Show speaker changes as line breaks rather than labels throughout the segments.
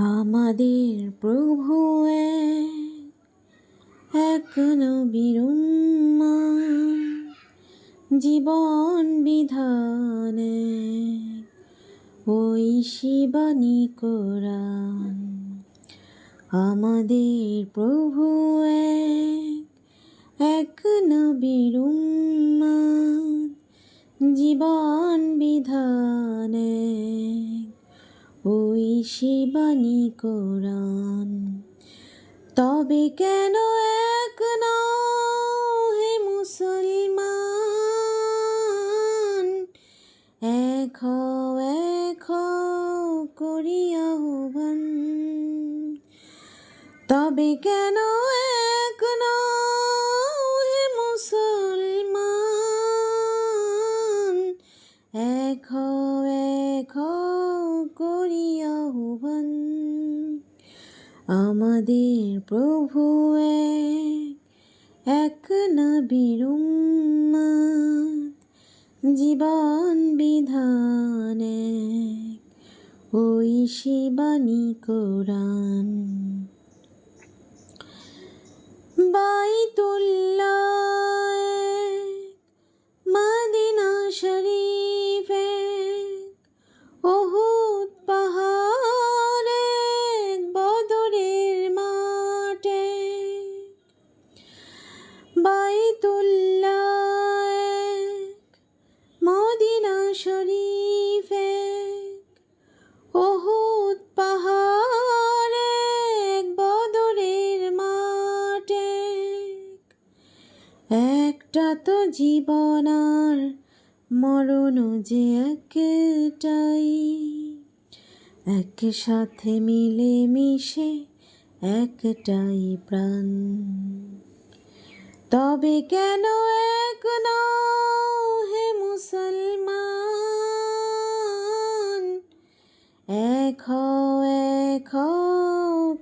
আমাদের প্রভু এক নবীর উম্মাহ, জীবন বিধানে ওই শিবানী কোরআন। আমাদের প্রভু এক, উম্মাহ, জীবন বিধানে ওই শিবানী কোরআন। তবে কেন এক হে মুসলমান? এক এক করিয়া আহ্বান। তবে কেন এক হে মুসলমান? আমাদের প্রভু এক, এক জীবন বিধান ওই শিবানী কোরআন। বাইতুল্লাহ মদিনা শরীফ এক, পাহাড় এক, বদরের মাঠ। এক, একটা তো জীবন আর মরণ যে একটাই। এক সাথে মিলে মিশে একটাই প্রাণ। তবে কেন এক না হে মুসলমান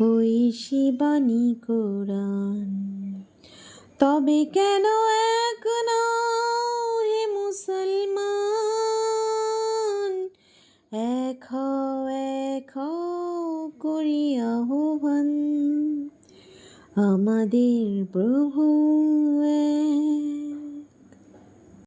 ওই শিবানী কোরআন। তবে কেন এক নও হে মুসলমান? এক এক করি আহ্বান। আমাদের প্রভু এক